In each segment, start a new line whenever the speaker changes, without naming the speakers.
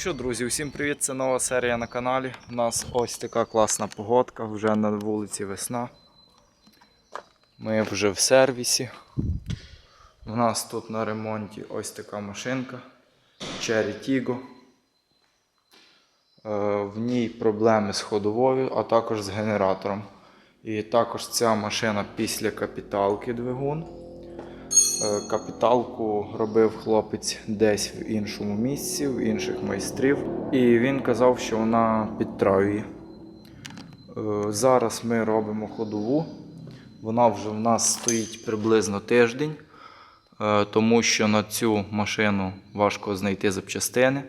що, друзі, усім привіт! Це нова серія на каналі. У нас ось така класна погодка, вже на вулиці весна. Ми вже в сервісі. У нас тут на ремонті ось така машинка Cherry Tiggo. Е, В ній проблеми з ходовою, а також з генератором. І також ця машина після капіталки двигун. Е, Капіталку робив хлопець десь в іншому місці, в інших майстрів. І він казав, що вона підтраює. Е, Зараз ми робимо ходову. Вона вже в нас стоїть приблизно тиждень, е, тому що на цю машину важко знайти запчастини.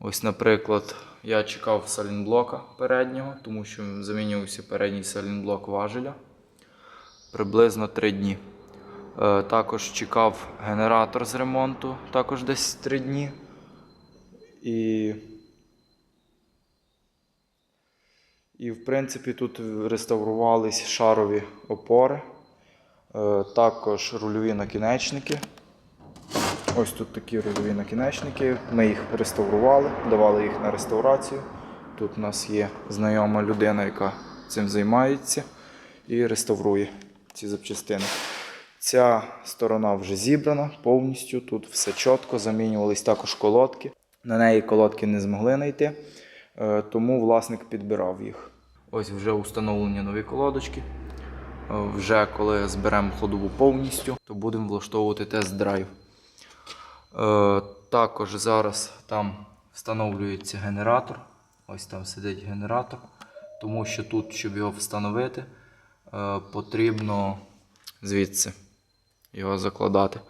Ось, наприклад, я чекав салінблока переднього, тому що замінювався передній салінблок важеля приблизно 3 дні. Е, Також чекав генератор з ремонту, також десь 3 дні. І, і в принципі тут реставрувались шарові опори, е, також рульові накінечники. Ось тут такі рульові накінечники. Ми їх реставрували, давали їх на реставрацію. Тут у нас є знайома людина, яка цим займається і реставрує ці запчастини. Ця сторона вже зібрана повністю. Тут все чітко. Замінювались також колодки. На неї колодки не змогли знайти, е, тому власник підбирав їх. Ось вже установлені нові колодочки. Е, Вже коли зберемо ходову повністю, то будемо влаштовувати тест-драйв. Е, Також зараз там встановлюється генератор. Ось там сидить генератор. Тому що тут, щоб його встановити, потрібно звідси його закладати.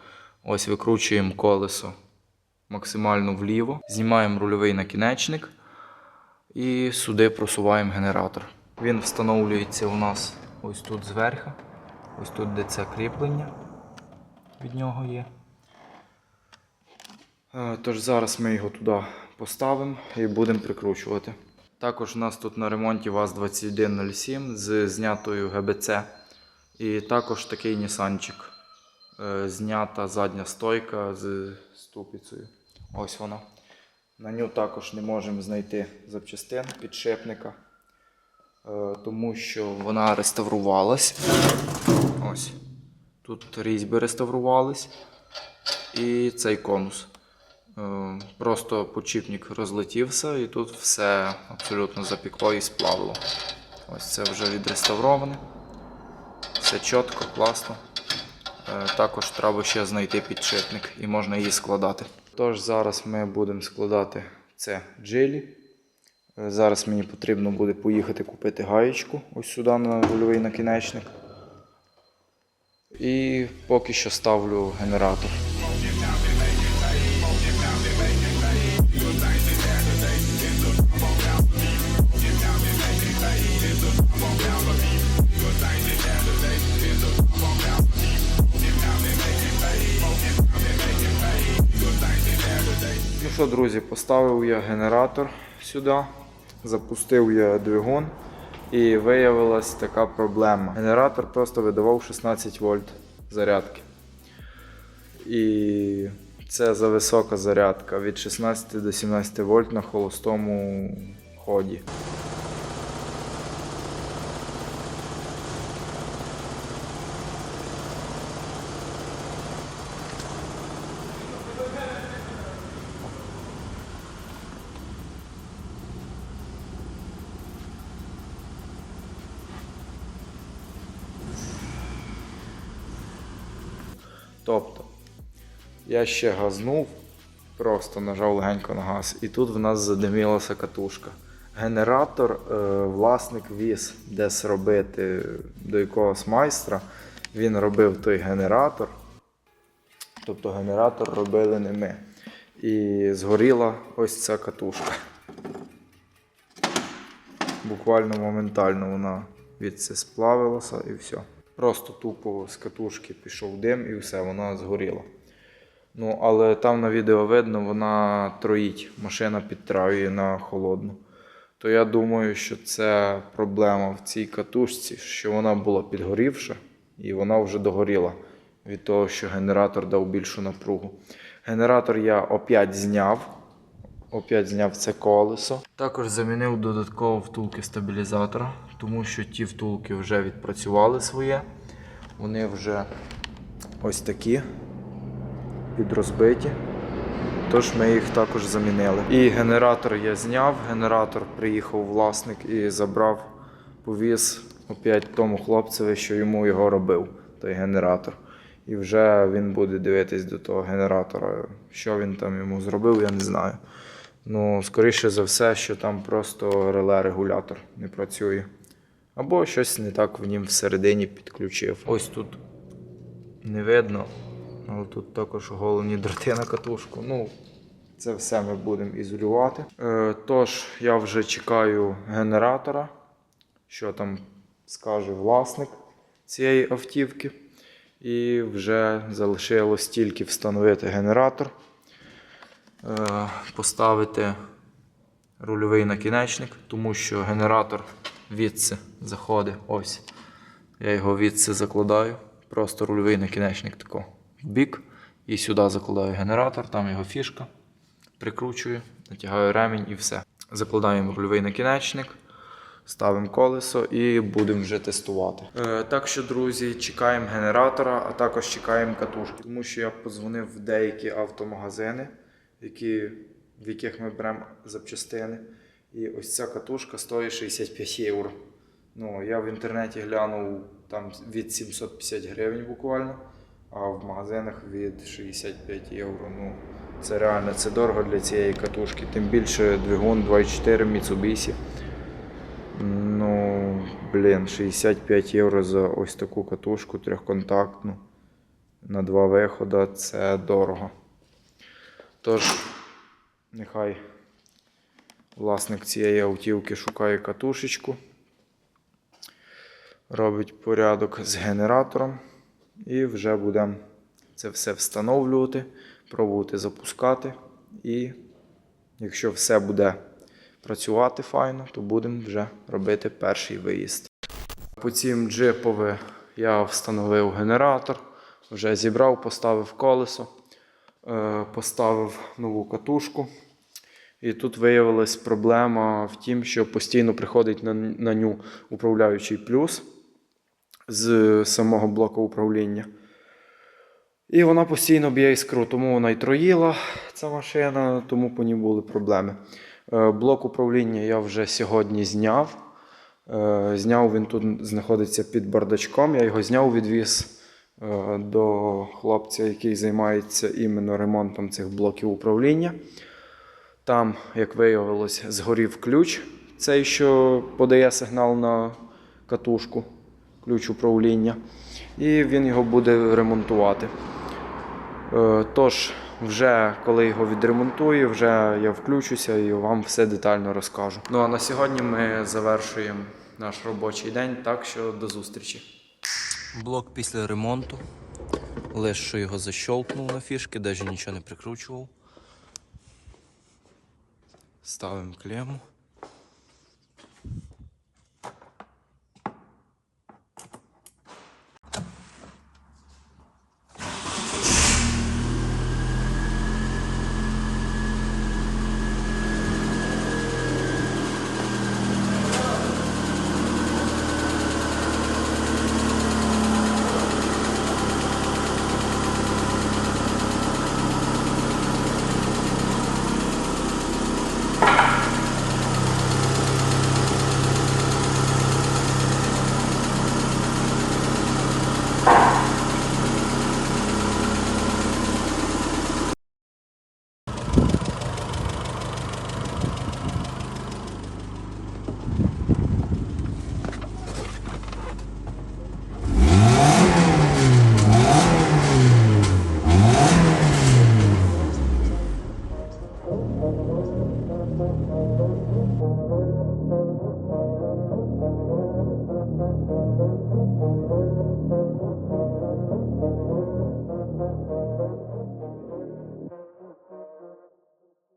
Ось викручуємо колесо максимально вліво, знімаємо рульовий накінечник і сюди просуваємо генератор. Він встановлюється у нас ось тут зверху, ось тут, де це кріплення від нього є. Е, Тож зараз ми його туди поставимо і будемо прикручувати. Також у нас тут на ремонті ВАЗ-2107 з знятою ГБЦ. І також такий Нісанчик. Е, Знята задня стойка з ступицею. Ось вона. На нього також не можемо знайти запчастин підшипника, е, тому що вона реставрувалась. Ось. Тут різьби реставрувались. І цей конус. Е, Просто почіпник розлетівся і тут все абсолютно запікло і сплавило. Ось це вже відреставроване. Все чітко, класно. Е, Також треба ще знайти підшипник і можна її складати. Тож зараз ми будемо складати це джилі. Е, Зараз мені потрібно буде поїхати купити гаєчку ось сюди на рульовий накінечник. І поки що ставлю генератор. Що, друзі, поставив я генератор сюди, запустив я двигун і виявилась така проблема. Генератор просто видавав 16 вольт зарядки. І це за висока зарядка від 16 до 17 вольт на холостому ході. Тобто, я ще газнув, просто нажав легенько на газ, і тут в нас задимілася катушка. Генератор е, власник віз десь робити до якогось майстра. Він робив той генератор. Тобто генератор робили не ми. І згоріла ось ця катушка. Буквально моментально вона від це сплавилася і все. Просто тупо з катушки пішов дим і все, вона згоріла. Ну, але там на відео видно, вона троїть, машина підтраює на холодну. То я думаю, що це проблема в цій катушці, що вона була підгорівша і вона вже догоріла від того, що генератор дав більшу напругу. Генератор я опять зняв. опять зняв це колесо. Також замінив додатково втулки стабілізатора, тому що ті втулки вже відпрацювали своє. Вони вже ось такі підрозбиті. Тож ми їх також замінили. І генератор я зняв. Генератор приїхав власник і забрав, повіз опять тому хлопцеві, що йому його робив, той генератор. І вже він буде дивитись до того генератора. Що він там йому зробив, я не знаю. Ну, скоріше за все, що там просто реле-регулятор не працює. Або щось не так в нім всередині підключив. Ось тут не видно, але тут також головні дроти на катушку. Ну, це все ми будемо ізолювати. Е, тож, я вже чекаю генератора, що там скаже власник цієї автівки. І вже залишилось тільки встановити генератор, е, поставити рульовий накінечник, тому що генератор відси заходить. Ось. Я його відси закладаю. Просто рульовий накінечник тако в бік. І сюди закладаю генератор, там його фішка. Прикручую, натягаю ремінь і все. Закладаємо рульовий накінечник, ставимо колесо і будемо вже тестувати. Е, так що, друзі, чекаємо генератора, а також чекаємо катушки. Тому що я подзвонив в деякі автомагазини, які, в яких ми беремо запчастини. І ось ця катушка стоїть 65 євро. Ну, я в інтернеті глянув там від 750 гривень буквально, а в магазинах від 65 євро. Ну, це реально це дорого для цієї катушки. Тим більше двигун 2.4 Mitsubishi. Ну, блін, 65 євро за ось таку катушку трьохконтактну на два виходи це дорого. Тож, нехай власник цієї автівки шукає катушечку, робить порядок з генератором і вже будемо це все встановлювати, пробувати запускати. І якщо все буде працювати файно, то будемо вже робити перший виїзд. По цім джипові я встановив генератор, вже зібрав, поставив колесо, е, поставив нову катушку. І тут виявилась проблема в тім, що постійно приходить на, на ню управляючий плюс з самого блоку управління. І вона постійно б'є іскру, тому вона й троїла ця машина, тому по ній були проблеми. Е, Блок управління я вже сьогодні зняв. Е, Зняв він тут знаходиться під бардачком. Я його зняв, відвіз е, до хлопця, який займається іменно ремонтом цих блоків управління. Там, як виявилось, згорів ключ, цей, що подає сигнал на катушку, ключ управління. І він його буде ремонтувати. Е, Тож, вже коли його відремонтую, вже я включуся і вам все детально розкажу. Ну а на сьогодні ми завершуємо наш робочий день, так що до зустрічі.
Блок після ремонту. Лише що його защолкнув на фішки, навіть нічого не прикручував. Ставимо клему.